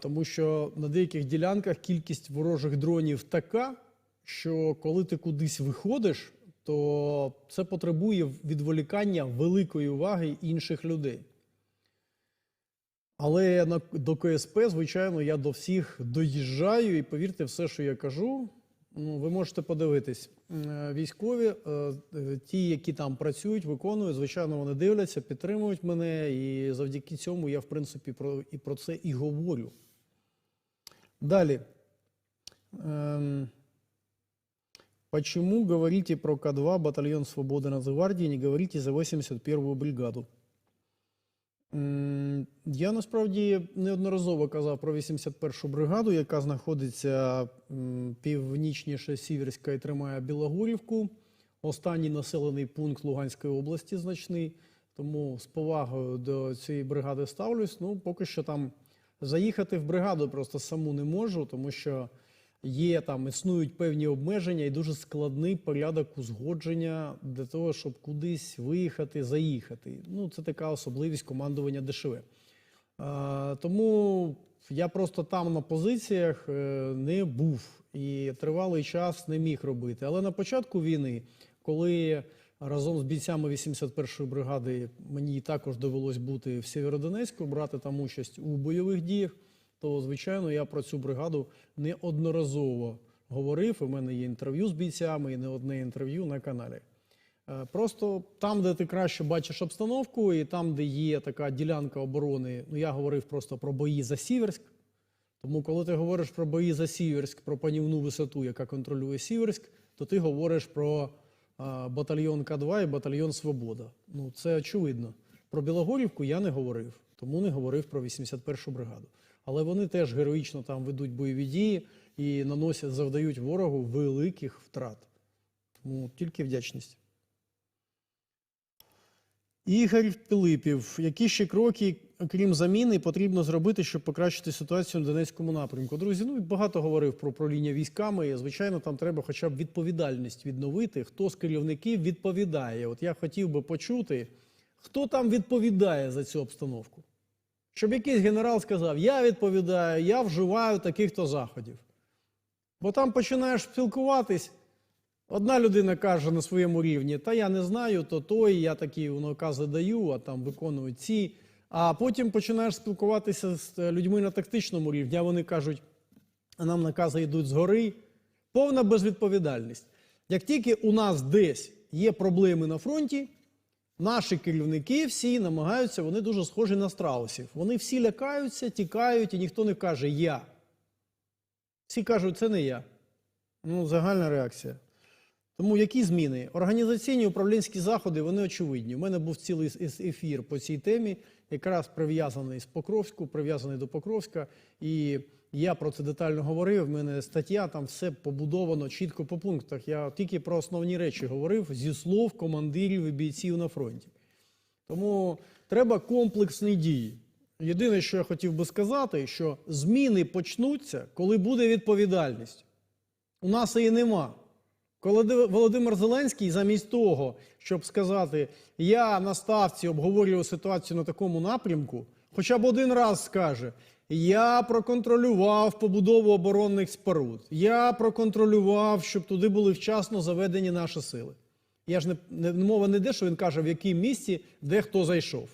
тому що на деяких ділянках кількість ворожих дронів така, що коли ти кудись виходиш, то це потребує відволікання великої уваги інших людей. Але до КСП, звичайно, я до всіх доїжджаю, і повірте, все, що я кажу, ви можете подивитись. Е, Військові, е, е, ті, які там працюють, виконують, звичайно, вони дивляться, підтримують мене, і завдяки цьому я, в принципі, про, і про це і говорю. Далі. Ем, Почему говорите про К2, батальон Свободы Нацгвардии, не говорите за 81-ю бригаду? Я насправді неодноразово казав про 81-шу бригаду, яка знаходиться північніше Сіверська і тримає Білогорівку. Останній населений пункт Луганської області значний. Тому з повагою до цієї бригади ставлюсь. Ну, поки що там заїхати в бригаду просто саму не можу, тому що є там існують певні обмеження і дуже складний порядок узгодження для того, щоб кудись виїхати, заїхати. Ну, це така особливість командування ДШВ. А, тому я просто там на позиціях е, не був і тривалий час не міг робити. Але на початку війни, коли разом з бійцями 81-ї бригади мені також довелось бути в Сєвєродонецьку, брати там участь у бойових діях, то звичайно я про цю бригаду неодноразово говорив. У мене є інтерв'ю з бійцями і не одне інтерв'ю на каналі. Е, Просто там, де ти краще бачиш обстановку, і там, де є така ділянка оборони, ну я говорив просто про бої за Сіверськ. Тому, коли ти говориш про бої за Сіверськ, про панівну висоту, яка контролює Сіверськ, то ти говориш про а, батальйон К2 і батальйон Свобода. Ну це очевидно. Про Білогорівку я не говорив, тому не говорив про 81-шу бригаду. Але вони теж героїчно там ведуть бойові дії і наносять, завдають ворогу великих втрат. Тому тільки вдячність. Ігор Пилипів, які ще кроки, крім заміни, потрібно зробити, щоб покращити ситуацію на Донецькому напрямку? Друзі, ну багато говорив про управління військами. І, Звичайно, там треба хоча б відповідальність відновити. Хто з керівників відповідає? От я хотів би почути, хто там відповідає за цю обстановку. Щоб якийсь генерал сказав: Я відповідаю, я вживаю таких-то заходів. Бо там починаєш спілкуватись. Одна людина каже на своєму рівні, та я не знаю, то той, я такі накази даю, а там виконують ці. А потім починаєш спілкуватися з людьми на тактичному рівні, а вони кажуть, а нам накази йдуть згори. Повна безвідповідальність. Як тільки у нас десь є проблеми на фронті, наші керівники всі намагаються, вони дуже схожі на страусів. Вони всі лякаються, тікають, і ніхто не каже я. Всі кажуть, це не я. Ну, загальна реакція. Тому які зміни? Організаційні управлінські заходи, вони очевидні. У мене був цілий ефір по цій темі, якраз прив'язаний з Покровську, прив'язаний до Покровська. І я про це детально говорив. У мене стаття, там все побудовано чітко по пунктах. Я тільки про основні речі говорив зі слов командирів і бійців на фронті. Тому треба комплексні дії. Єдине, що я хотів би сказати, що зміни почнуться, коли буде відповідальність. У нас її нема. Коли Володимир Зеленський, замість того, щоб сказати, я на ставці обговорював ситуацію на такому напрямку, хоча б один раз скаже: я проконтролював побудову оборонних споруд, я проконтролював, щоб туди були вчасно заведені наші сили. Я ж не, мова не йде, що він каже, в якій місці де хто зайшов.